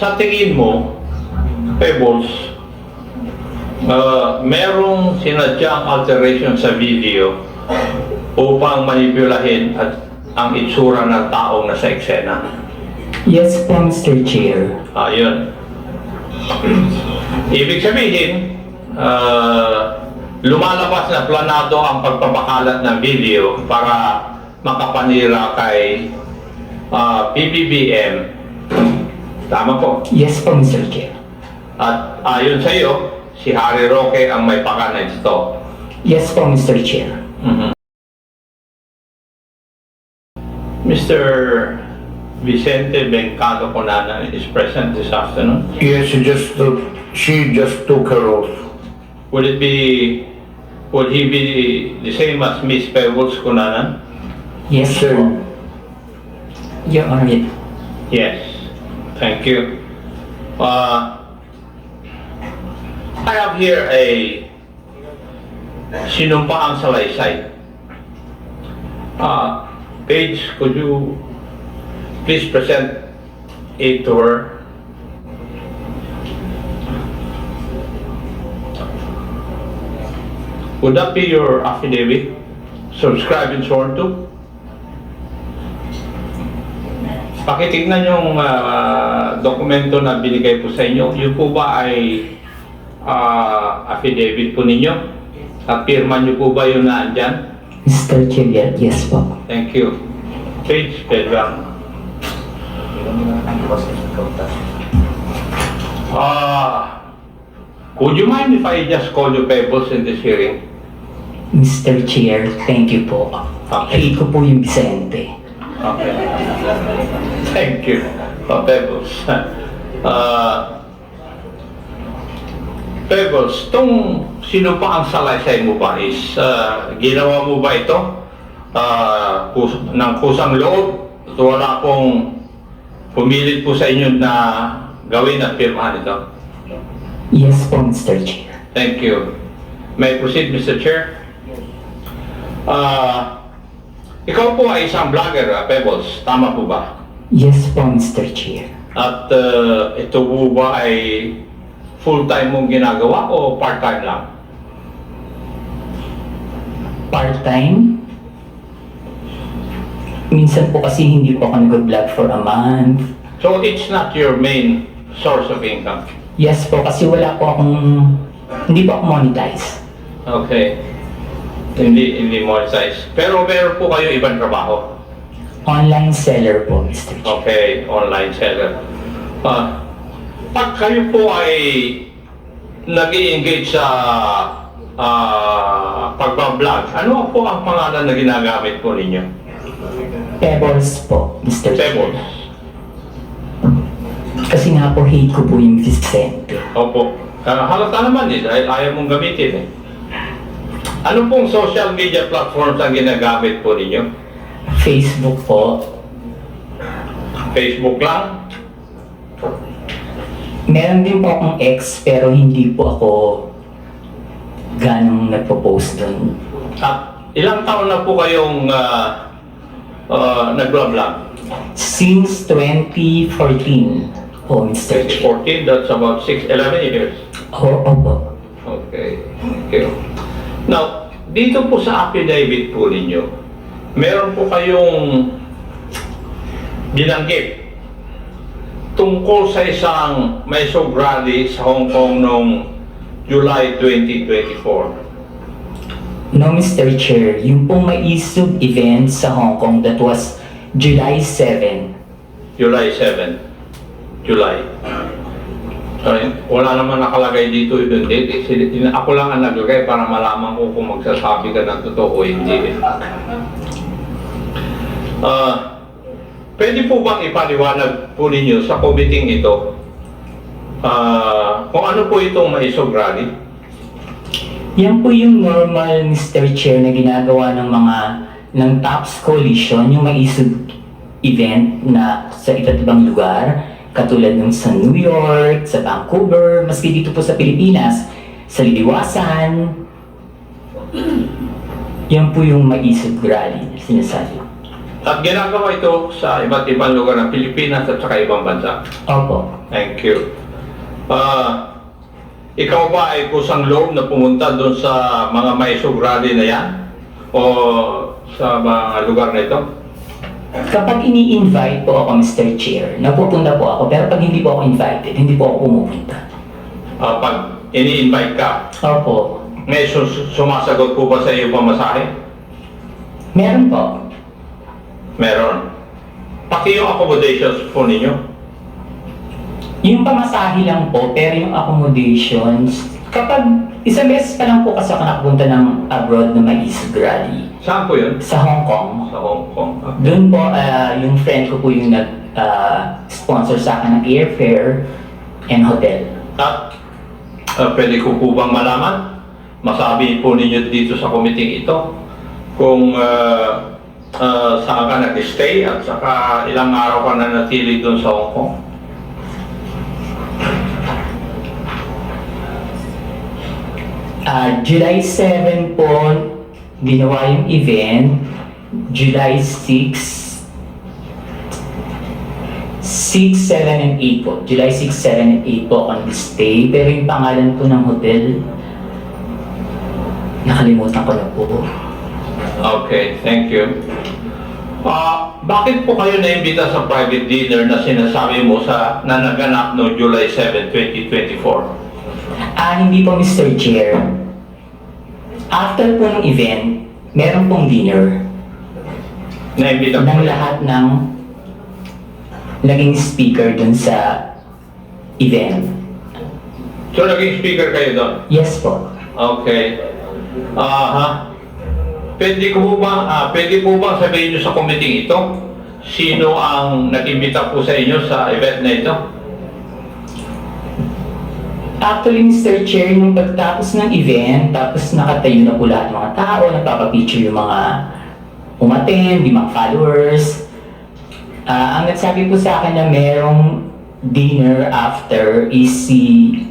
sa tingin mo, Pebbles, uh, merong sinadyang alteration sa video upang manipulahin at ang itsura ng taong nasa eksena. Yes po, Mr. Chair. Ayun. Ibig sabihin, uh, lumalabas na planado ang pagpapakalat ng video para makapanira kay uh, PBBM. Tama po. Yes po, Mr. Chair. At ayon sa iyo, si Harry Roque ang may pakana nito. Yes po, Mr. Chair. Mhm. Mr. Vicente Bencado Conana is present this afternoon. Yes, she just took, she just took her oath. Would it be, would he be the same as Miss Pebbles Cunanan? Yes Sir. po. Your Honor, Yes, thank you. Uh, I have here a sinumpaang salaysay. Uh, Paige, could you please present it to her? Would that be your affidavit? Subscribed and sworn to? Pakitignan yung ah, dokumento na binigay po sa inyo. Yun po ba ay ah, affidavit po ninyo? At pirma niyo po ba yun na andyan? Mr. Chair, yes po. Thank you. Page, Pedram. Ah, would you mind if I just call you Pebbles in this hearing? Mr. Chair, thank you po. Okay. Hate ko po yung Vicente. Okay. Thank you, uh, Pebbles. Uh, Pebbles, tong sino pa ang salaysay mo ba is uh, ginawa mo ba ito uh, kus ng kusang loob? At wala akong pumilit po sa inyo na gawin at pirmahan ito. Yes po, Mr. Chair. Thank you. May I proceed, Mr. Chair? Uh, ikaw po ay isang vlogger, uh, Pebbles. Tama po ba? Yes po, Mr. Chair. At uh, ito po ba ay full-time mong ginagawa o part-time lang? Part-time? Minsan po kasi hindi po ako nag-vlog for a month. So it's not your main source of income? Yes po, kasi wala po akong... Hindi po ako monetize. Okay. Hindi, hindi monetize. Pero meron po kayo ibang trabaho? Online seller po, Mr. Chair. Okay, online seller. Ah, pag kayo po ay nag engage sa ah, pagbablog, ano po ang pangalan na ginagamit po ninyo? Pebbles po, Mr. Chair. Pebbles. Kasi nga po, hate ko po yung Vicente. Opo. Ah, halata naman eh, dahil ayaw mong gamitin eh. Ano pong social media platforms ang ginagamit po ninyo? Facebook po. Facebook lang? Meron din po akong ex, pero hindi po ako ganong nagpo-post doon. At ilang taon na po kayong uh, uh, nag-vlog? Since 2014 po, Mr. Chair. 2014, that's about 6, 11 years. Oo, opo. Okay. Thank you. Now, dito po sa affidavit po ninyo, meron po kayong binanggit tungkol sa isang Mesog rally sa Hong Kong noong July 2024. No, Mr. Chair, yung pong may isug event sa Hong Kong that was July 7. July 7. July. Sorry, wala naman nakalagay dito yung date. eh. Tin- Ako lang ang naglagay para malaman ko kung magsasabi ka ng totoo o hindi. Ah, pwede po bang ipaliwanag po ninyo sa committee ito ah, kung ano po itong maisog rally? Yan po yung normal, Mr. Chair, na ginagawa ng mga ng TOPS Coalition, yung may isug event na sa iba't ibang lugar, katulad ng sa New York, sa Vancouver, maski dito po sa Pilipinas, sa Liliwasan. Yan po yung may isug rally na sinasabi. At ginagawa ito sa iba't ibang lugar ng Pilipinas at saka ibang bansa. Opo. Thank you. Ah, ikaw ba ay kusang loob na pumunta doon sa mga maisog rally na yan? O sa mga lugar na ito? Kapag ini-invite po ako, Mr. Chair, napupunta po ako. Pero pag hindi po ako invited, hindi po ako pumupunta. Ah, pag ini-invite ka, Opo. may sus- sumasagot po ba sa iyo pamasahe? Meron po. Meron. Pati yung accommodations po ninyo. Yung pamasahe lang po, pero yung accommodations, kapag isang beses pa lang po kasi ako nakapunta ng abroad na maisog rally Saan po yun? sa Hong Kong. Sa Hong Kong. Ah, Doon po, ah, yung friend ko po yung nag-sponsor sa akin ng airfare and hotel. At ah, pwede ko po bang malaman? Masabi po ninyo dito sa committee ito kung ah, ah, saan ka nag-stay at saka ilang araw ka na natili doon sa Hong Kong. Ah, July 7 po, ginawa yung event. July 6, 6, 7, and 8 po. July 6, 7, and 8 po ako nag-stay. Pero yung pangalan po ng hotel, nakalimutan ko na po. Okay, thank you. Ah, bakit po kayo naimbita sa private dinner na sinasabi mo sa na naganap no July 7, 2024? Ah, hindi po Mr. Chair. After po ng event, meron pong dinner Naimbita ng lahat ng naging speaker dun sa event. So naging speaker kayo doon? Yes po. Okay. Aha. Pwede ko po ba, ah, pwede po ba sabihin niyo sa committee ito? Sino ang nag-imbita po sa inyo sa event na ito? Actually, Mr. Chair, nung pagtapos ng event, tapos nakatayo na po lahat ng mga tao, nagpapapicture yung mga umaten, yung mga followers. Ah, ang nagsabi po sa akin na merong dinner after is si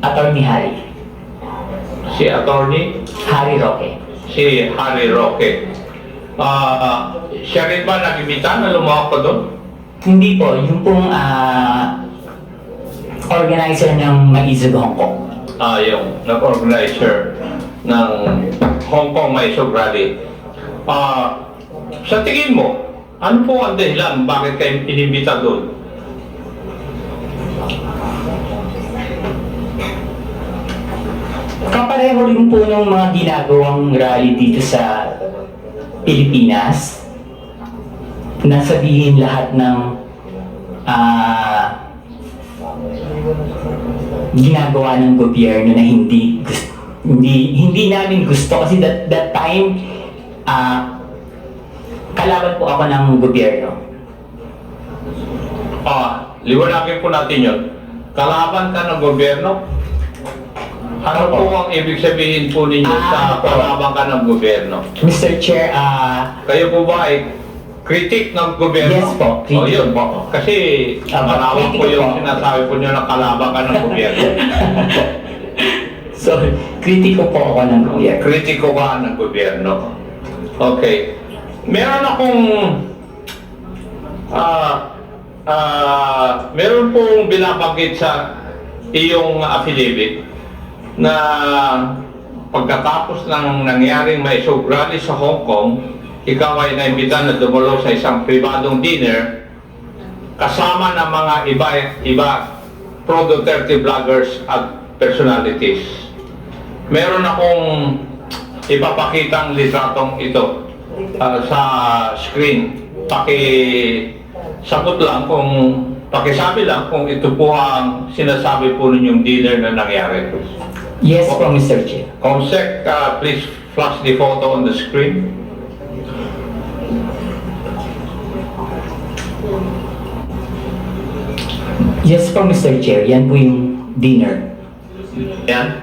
Attorney Harry. Si attorney, Harry Roque. si Harry Roque. Ah, siya rin ba nag-imbita na lumawak pa doon? Hindi po, yung pong ah, organizer ng Maizog Hong Kong. Ah, yung nag-organizer ng Hong Kong Maisog Rally. Ah, sa tingin mo, ano po ang dahilan bakit kayo inimbita doon? Kapareho rin po ng mga ginagawang rally dito sa Pilipinas. Nasabihin lahat ng ah, ginagawa ng gobyerno na hindi gusto, hindi hindi namin gusto kasi that that time ah kalaban po ako ng gobyerno. Ah, liwanagin po natin yun. Kalaban ka ng gobyerno? Ano po ang ibig sabihin po ninyo sa Ah, opo. kalaban ka ng gobyerno? Mr. Chair, ah Kayo po ba ay critic ng gobyerno? Yes po, critic Oh, yun. po. Kasi Ah, malawak po critic yung po. sinasabi po nyo na kalaban ka ng gobyerno. so kritiko po ako ng gobyerno. Kritiko ka ng gobyerno. Okay. Meron akong ah ah meron pong binabanggit sa iyong affidavit na pagkatapos ng nangyaring may rally sa Hong Kong, ikaw ay naimbita na dumalo sa isang pribadong dinner kasama ng mga iba iba pro Duterte vloggers at personalities. Meron akong ipapakitang litratong ito ah, sa screen. Paki sagot lang kung pakisabi lang kung ito po ang sinasabi po ninyong dinner na nangyari. Yes po, Mr. Chair. Comsec, uh, please flash the photo on the screen. Yes po, Mr. Chair. Yan po yung dinner. Yan.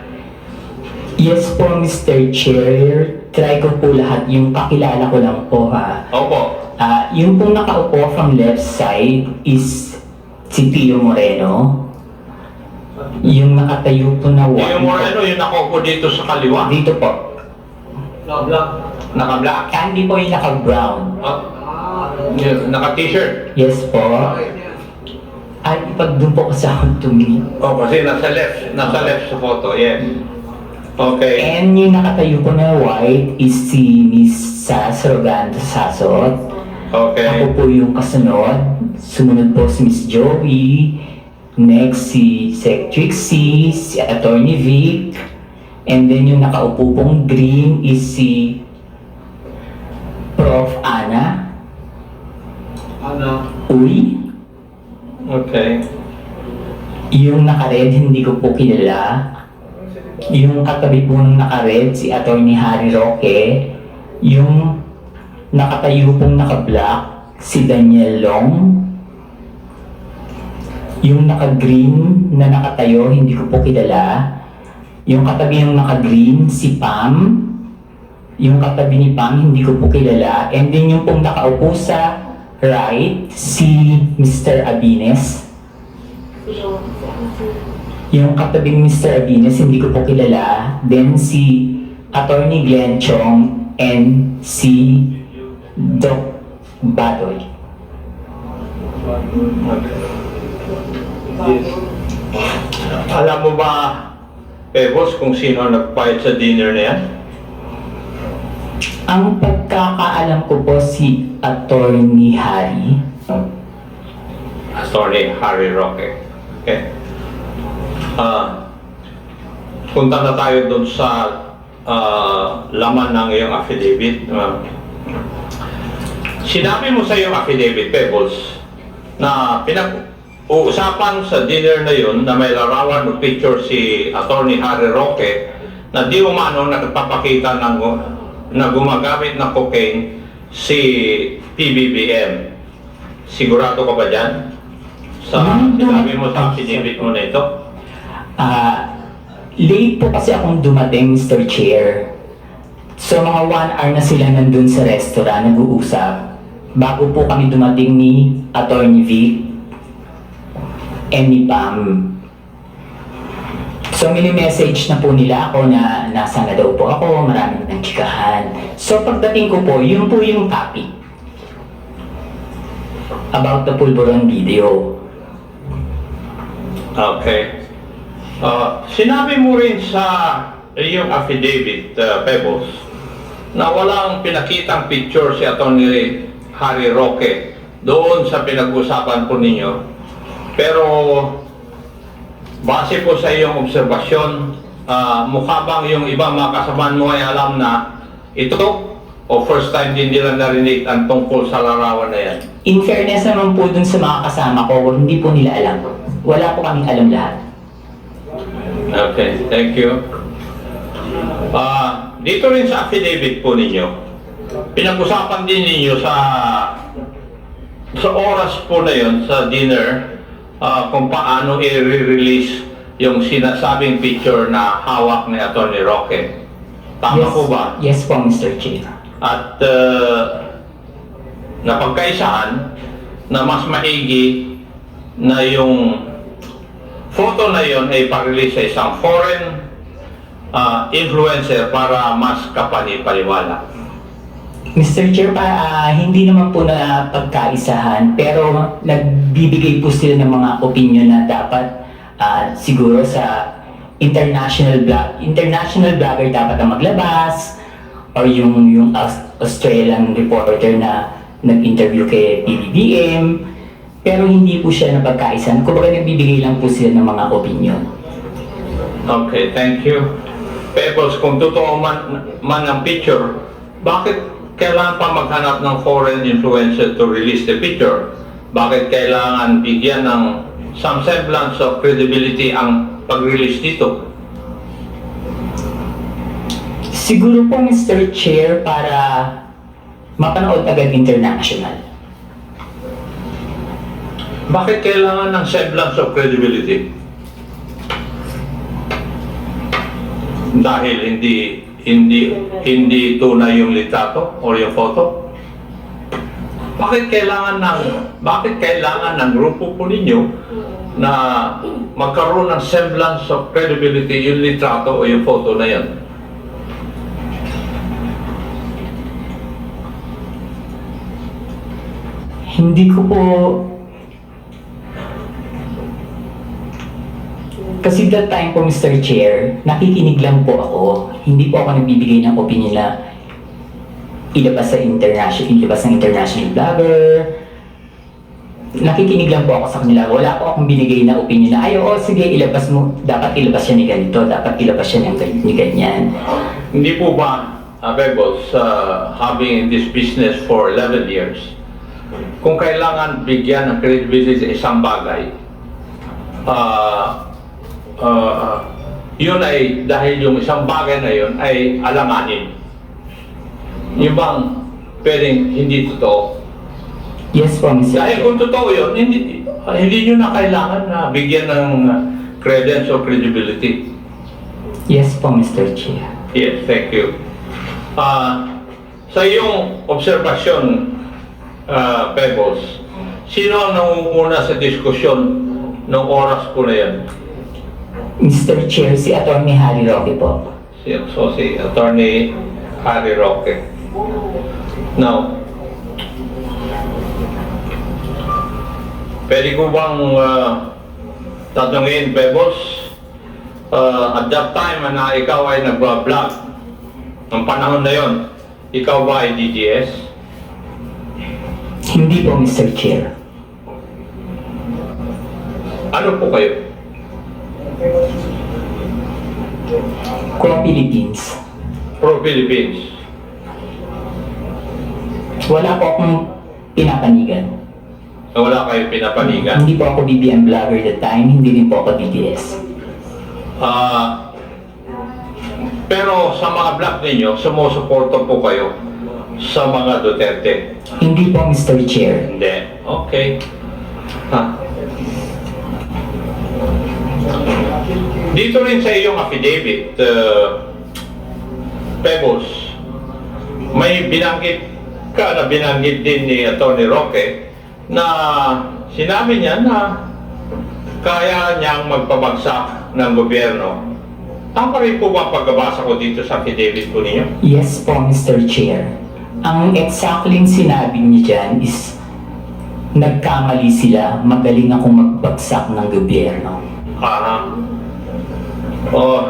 Yes po, Mr. Chair. Try ko po lahat. Yung pakilala ko lang po ha. Opo. Ah, yung pong nakaupo from left side is si Pio Moreno. Yung nakatayo po na one. Yung Moreno, yung nakaupo dito sa kaliwa. Dito po. Naka-black. Ah, hindi po yung naka-brown. Ah, Yung Naka-t-shirt. Yes po. Ay, ipag doon po kasi ako tumingin. Oh, kasi nasa left. Nasa left sa photo, yes. Okay. And yung nakatayo po na white is si Miss Sas Rogando Sasot. Okay. Ako po yung kasunod. Sumunod po si Miss Joey. Next si Sec Trixie, si Attorney Vic. And then yung nakaupo pong green is si Prof. Ana. Ano? Uy. Okay. Yung naka-red, hindi ko po kilala. Yung katabi po ng naka-red, si Attorney Harry Roque. Yung nakatayo pong naka-black, si Daniel Long. Yung naka-green na nakatayo, hindi ko po kilala. Yung katabi ng naka-green, si Pam. Yung katabi ni Pam, hindi ko po kilala. And then yung pong nakaupo sa right, si Mr. Abines. Yung katabing Mr. Abines, hindi ko po kilala. Then si Attorney Glenn Chong and si Doc Badoy. Alam mo ba, Pebbles, kung sino nagpahit sa dinner na yan? Ang pagkakaalam ko po si Attorney Harry. Attorney Harry Roque. Okay. Ah, punta na tayo doon sa ah, laman ng iyong affidavit. Ah, sinabi mo sa iyong affidavit, Pebbles, na pinag-uusapan sa dinner na yun na may larawan o picture si Attorney Harry Roque na di umano nagpapakita ng na gumagamit ng cocaine si PBBM. Sigurado ka ba dyan? Sa Hmm, sinabi mo sa affidavit mo na ito? Ah, late po kasi akong dumating, Mr. Chair. So mga one hour na sila nandun sa restaurant, nag-uusap. Bago po kami dumating ni Attorney Vic and ni Pam. So mini-message na po nila ako na nasa na daw po ako, maraming nang chikahan. So pagdating ko po, yun po yung topic. About the pulburon video. Okay. Ah, sinabi mo rin sa iyong affidavit, uh, Pebbles, na walang pinakitang picture si Atty. Harry Roque doon sa pinag-usapan po ninyo. Pero base po sa iyong obserbasyon, ah, mukha bang yung ibang mga kasamaan mo ay alam na ito o first time din nila narinig ang tungkol sa larawan na yan? In fairness naman po dun sa mga kasama ko, hindi po nila alam. Wala po kaming alam lahat. Okay, thank you. Ah, dito rin sa affidavit po ninyo, pinag-usapan din ninyo sa sa oras po na yon sa dinner ah, kung paano i-release yung sinasabing picture na hawak ni Atty. Roque. Tama yes, po ba? Yes po, Mr. Chair. At uh, napagkaisahan na mas maigi na yung photo na yon ay pag-release sa isang foreign ah, influencer para mas kapani-paniwala. Mr. Chair, pa, ah, hindi naman po na pagkaisahan, pero nagbibigay po sila ng mga opinion na dapat ah, siguro sa international blog, international blogger dapat ang maglabas, or yung, yung Aus- Australian reporter na nag-interview kay PBBM, pero hindi po siya napagkaisahan. Kumbaga nagbibigay lang po sila ng mga opinion. Okay, thank you. Pebbles, kung totoo man, man ang picture, bakit kailangan pa maghanap ng foreign influencer to release the picture? Bakit kailangan bigyan ng some semblance of credibility ang pag-release dito? Siguro po Mr. Chair para mapanood agad international. Bakit kailangan ng semblance of credibility? Dahil hindi hindi hindi tunay yung litrato o yung photo? Bakit kailangan ng bakit kailangan ng grupo po ninyo na magkaroon ng semblance of credibility yung litrato o yung photo na yan? Hindi ko po... Kasi that time po, Mr. Chair, nakikinig lang po ako. Hindi po ako nagbibigay ng opinion na ilabas sa international, ilabas ng international blogger. Nakikinig lang po ako sa kanila. Wala po akong binigay na opinion na, ay, oo, sige, ilabas mo. Dapat ilabas siya ni ganito. Dapat ilabas siya ng- ni ganyan. Hindi po ba, uh, Bebos, uh, having this business for 11 years, kung kailangan bigyan ng credibility sa isang bagay, uh, uh, yun ay dahil yung isang bagay na yun ay alanganin. Yung bang pwedeng hindi totoo. Yes po, Mr. Dahil kung totoo yun, hindi, uh, hindi nyo na kailangan na bigyan ng uh, credence or credibility. Yes po, Mr. Chair. Yes, thank you. Ah, sa iyong obserbasyon, uh, Pebbles, sino ang nangunguna sa diskusyon ng oras po na yan? Mr. Chair, si Atty. Harry Roque po. So, si Attorney Harry Roque. Now, pwede ko bang uh, tatanungin, Pebbles, uh, at that time na ikaw ay nagbablog, ng panahon na yon, ikaw ba ay DGS? Hindi po, Mr. Chair. Ano po kayo? Kung Philippines, Pro-Philippines. wala po akong pinapanigan. Na wala kayo pinapanigan. Hindi po ako BBM vlogger that time, hindi rin po ako DDS. Ah, pero sa mga vlog ninyo, sumusuporto po kayo sa mga Duterte. Hindi po, Mr. Chair. Hindi. Okay. Ha. Dito rin sa iyong affidavit, uh, Pebbles, may binanggit ka na binanggit din ni Atty. Roque na sinabi niya na kaya niyang magpabagsak ng gobyerno. Tama rin po ba pagkabasa ko dito sa affidavit po ninyo? Yes po, Mr. Chair. Ang exactly sinabi niya dyan is nagkamali sila, magaling akong magbagsak ng gobyerno. Aha. Oh.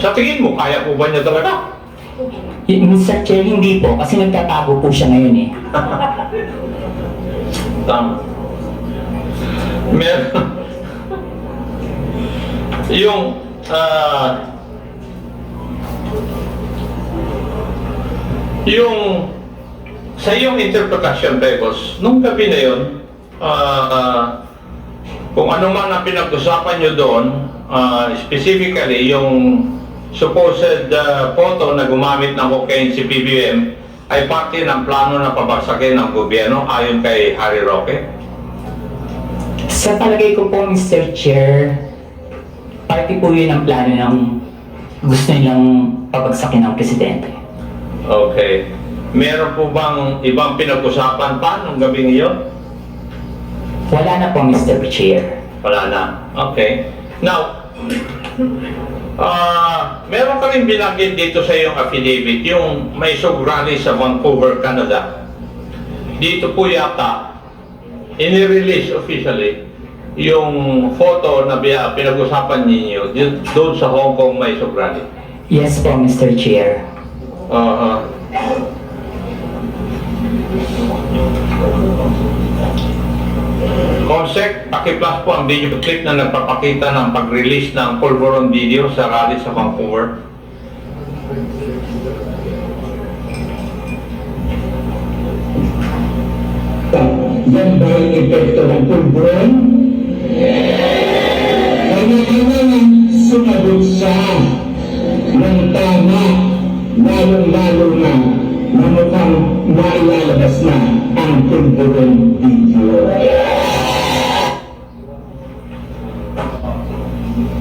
Sa tingin mo, kaya po ba niya talaga? Y- Mr. Chair, hindi po, kasi nagtatago po siya ngayon eh. Tama. Meron. yung, ah, yung, sa iyong interpretasyon, Pebos, nung gabi na yun, ah, kung ano man ang pinag-usapan nyo doon, ah, specifically yung supposed ah, photo na gumamit ng cocaine si BBM ay parte ng plano na pabagsakin ng gobyerno ayon kay Harry Roque. Sa palagay ko po, Mr. Chair, party po yun ang plano ng gusto nilang pabagsakin ng presidente. Okay. Meron po bang ibang pinag-usapan pa nung gabi iyon? Wala na po, Mr. Chair. Wala na. Okay. Now, ah meron ka rin binanggit dito sa iyong affidavit, yung may rally sa Vancouver, Canada. Dito po yata, inirelease officially yung photo na biya- pinag-usapan ninyo di- doon sa Hong Kong may rally. Yes po, Mr. Chair. Aha. Consec, pakiplas po ang video clip na nagpapakita ng pag-release ng Pulveron video sa rally sa Vancouver. Yan ba yung epekto ng pulburon? Kailangan sumagot siya ng tama, lalong-lalo na na mukhang mailalabas na ang pulburon video.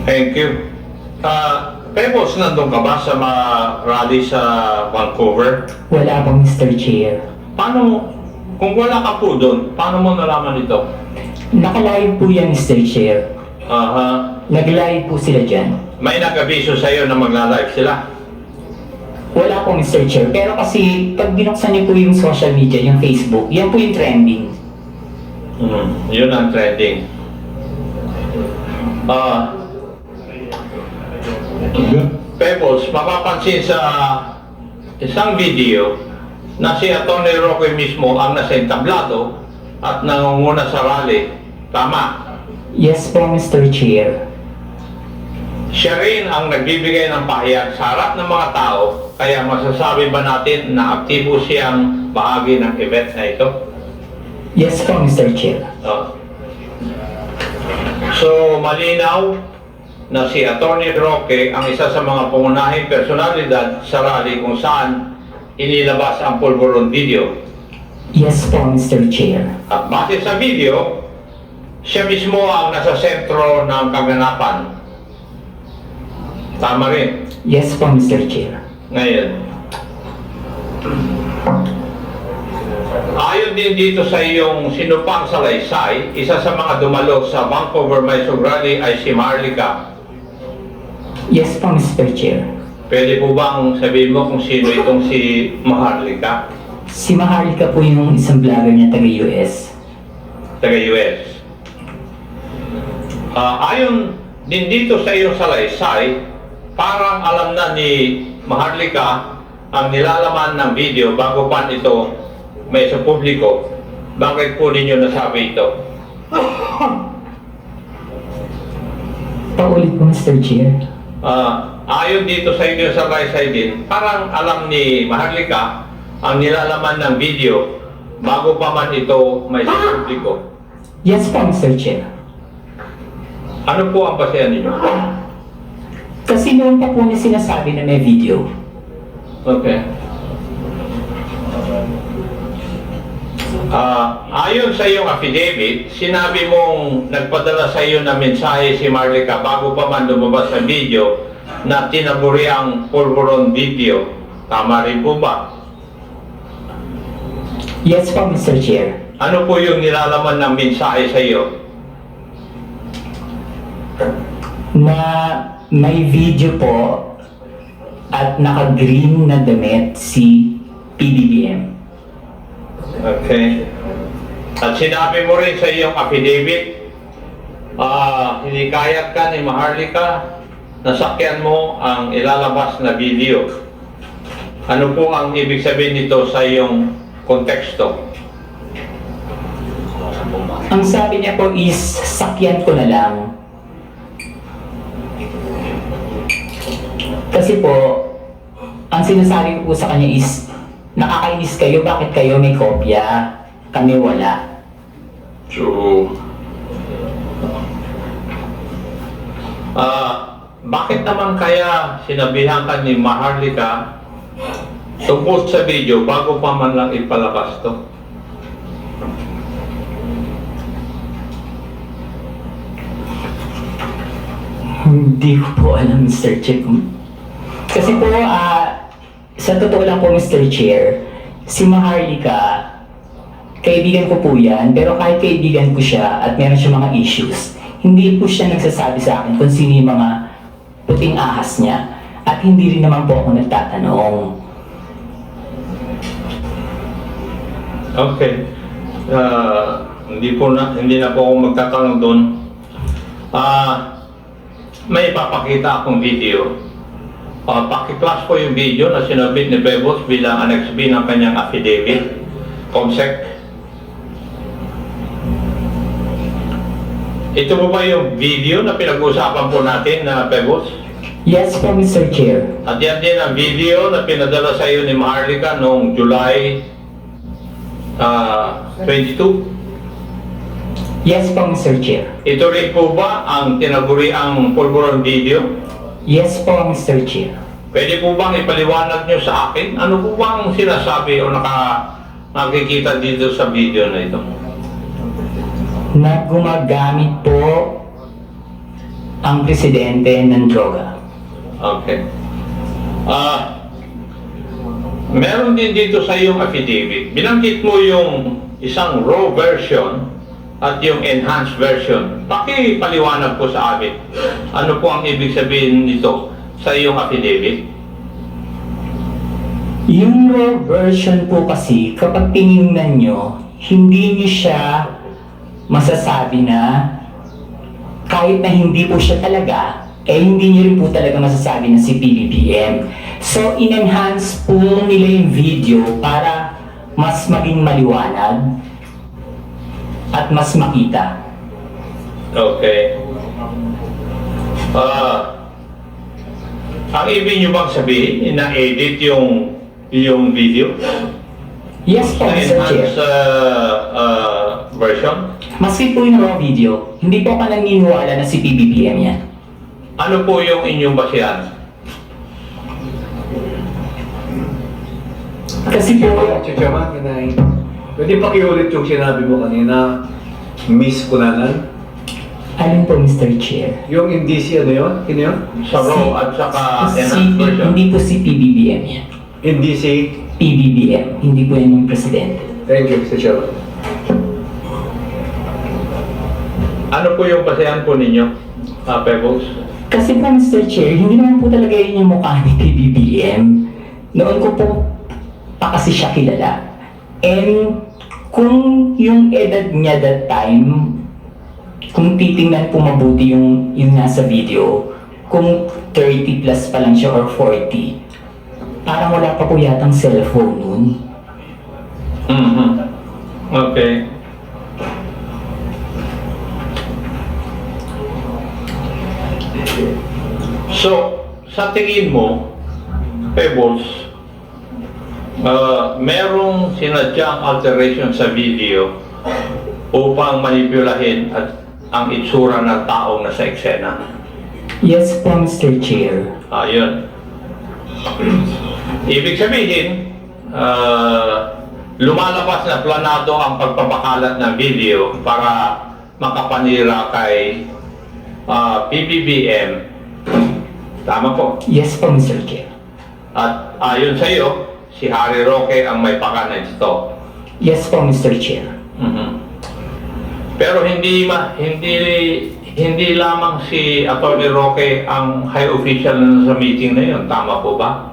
Thank you. Ah, Pebos, nandun ka ba sa mga rally sa Vancouver? Wala po, Mr. Chair. Paano, kung wala ka po doon, paano mo nalaman ito? Nakalive po yan, Mr. Chair. Aha. Nag-live po sila dyan. May nag-abiso sa'yo na magla-live sila. Wala po Mr. Chair. Pero kasi pag binuksan niyo po yung social media, yung Facebook, yan po yung trending. Mm, yun ang trending. Ah, Pebbles, mapapansin sa isang video na si Atty. Roque mismo ang nasa entablado at nangunguna sa rally. Tama. Yes po Mr. Chair. Siya rin ang nagbibigay ng pahayag sa harap ng mga tao, kaya masasabi ba natin na aktibo siyang bahagi ng event na ito? Yes po Mr. Chair. Oh. So, malinaw na si Atty. Roque ang isa sa mga pangunahing personalidad sa rally kung saan inilabas ang pulburon video. Yes po Mr. Chair. At base sa video, siya mismo ang nasa sentro ng kaganapan. Tama rin. Yes po Mr. Chair. Ngayon, ayon din dito sa iyong sinupang salaysay, isa sa mga dumalo sa Vancouver Mysore Rally ay si Marlica. Yes po Mr. Chair. Pwede po bang sabihin mo kung sino itong si Maharlika, Si Maharlika po yung isang vlogger niya taga-US. taga-US? Ah, ayon din dito sa iyong salaysay, parang alam na ni Maharlika ang nilalaman ng video bago pa ito may sa publiko. Bakit po ninyo nasabi ito? Paulit po Mr. Chair. Ah, ayon dito sa inyo sa din, parang alam ni Maharlika ang nilalaman ng video bago pa man ito may sa publiko. Yes po Mr. Chair. Ano po ang basehan ninyo? Kasi noon pa po niya sinasabi na may video. Okay. Ah, ayon sa iyong affidavit, sinabi mong nagpadala sa iyo na mensahe si Marlica bago pa man lumabas sa video na tinaguri ang pulburon video. Tama rin po ba? Yes po Mr. Chair. Ano po yung nilalaman ng mensahe sa iyo? Na may video po at naka-green na damit si PBBM. Okay. At sinabi mo rin sa iyong affidavit, ah, hinikayat ka ni Maharlika, nasakyan mo ang ilalabas na video. Ano po ang ibig sabihin nito sa iyong konteksto? Ang sabi niya po is, sakyan ko na lang. Kasi po, ang sinasabi ko po sa kanya is, nakakainis kayo, bakit kayo may kopya? Kami wala. So, ah, bakit naman kaya sinabihan ka ni Maharlika tungkol sa video bago pa man lang ipalabas to? Hindi ko po alam, Mr. Chair. Kasi po, ah, sa totoo lang po, Mr. Chair, si Maharlika, kaibigan ko po yan, pero kahit kaibigan ko siya at meron siya mga issues, hindi po siya nagsasabi sa akin kung sino yung mga puting ahas niya. At hindi rin naman po ako nagtatanong. Okay. Ah, hindi po na hindi na po ako magtatanong doon. Ah, may ipapakita akong video. Ah, paki-flash po yung video na sinabit ni Bebos bilang Annex B ng kanyang affidavit. Comsec. Ito po ba yung video na pinag-uusapan po natin na Bebos? Yes po, Mr. Chair. At yan din ang video na pinadala sa iyo ni Maharlika noong July ah, 22. Yes po, Mr. Chair. Ito rin po ba ang tinaguri ang pulburon video? Yes po, Mr. Chair. Pwede po bang ipaliwanag nyo sa akin? Ano po bang sinasabi o naka, nakikita dito sa video na ito? Na gumagamit po ang presidente ng droga. Okay. Ah, meron din dito sa iyong affidavit. Binanggit mo yung isang raw version at yung enhanced version. Pakipaliwanag po sa amin. Ano po ang ibig sabihin nito sa iyong affidavit? Yung raw version po kasi, kapag tinignan nyo, hindi nyo siya masasabi na kahit na hindi po siya talaga, eh hindi nyo rin po talaga masasabi na si PBBM. So, in-enhance po nila yung video para mas maging maliwanag at mas makita. Okay. Ah, ang ibig nyo bang sabihin, na-edit yung yung video? Yes po, Mr. Chair. Na-enhance uh, uh, version? Maski po yung raw video, hindi po ka naniniwala na si PBBM yan. Ano po yung inyong basihan? Kasi po, Chichaman, kinay. Pwede pakiulit yung sinabi mo kanina, Miss Kunanan? alin po Mr. Chair? Yung indisi ano yun? Kino yun? Sa raw at saka si, enhanced version? hindi po si PBBM yan. Indisi. PBBM, hindi po yan yung presidente. Thank you, Mr. Chairman. Ano po yung basihan po ninyo, uh, Pebbles? Kasi po Mr. Chair, hindi naman po talaga yun yung mukha ni PBBM. Noon ko po pa kasi siya kilala. And kung yung edad niya that time, kung titingnan po mabuti yung, yung nasa video, kung 30 plus pa lang siya or 40, parang wala pa po yatang cellphone noon. Mhm. Okay. So, sa tingin mo, Pebbles, uh, merong sinadyang alteration sa video upang manipulahin at ang itsura ng taong nasa eksena. Yes po, Mr. Chair. Ayun. Ibig sabihin, ah, lumalabas na planado ang pagpapakalat ng video para makapanira kay ah, PBBM. Tama po. Yes po, Mr. Chair. At ayon sa iyo, si Harry Roque ang may pakana dito. Yes po, Mr. Chair. Mhm. Pero hindi ma hindi hindi lamang si Attorney Roque ang high official na sa meeting na yun. Tama po ba?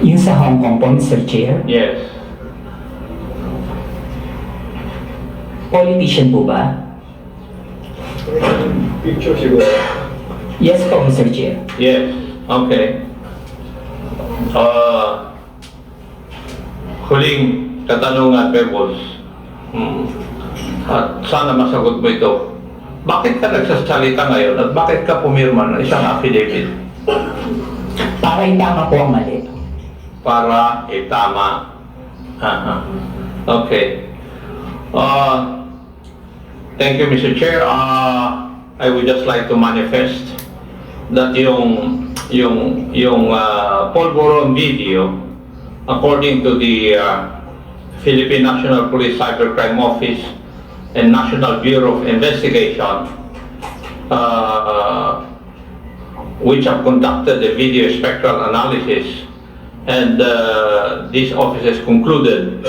Yung sa Hong Kong po, Mr. Chair. Yes. Politician po ba? Picture siguro. Yes po, Mr. Chair. Yes. Okay. Uh, huling katanungan, Pebbles. Hmm. At sana masagot mo ito. Bakit ka nagsasalita ngayon at bakit ka pumirma ng isang affidavit Para itama po ang mali. para itama? Aha. Okay. Uh, thank you, Mr. Chair. Uh, I would just like to manifest that yung yung yung uh, Polvoron video according to the uh, Philippine National Police Cybercrime Office and National Bureau of Investigation uh, which have conducted the video spectral analysis and uh, these officers concluded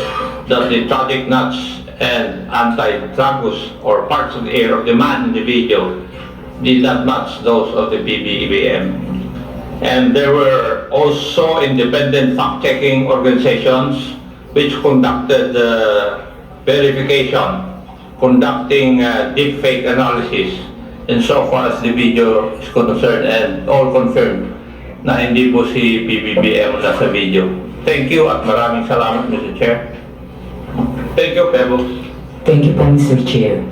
that the traffic nuts and anti-tragus or parts of the air of the man in the video did not match those of the BBEBM. And there were also independent fact-checking organizations which conducted uh, verification, conducting uh, deepfake analysis insofar as the video is concerned and all confirmed na hindi po si PBBM nasa video. Thank you at maraming salamat Mr. Chair. Thank you, Pebbles. Thank you po, Mr. Chair.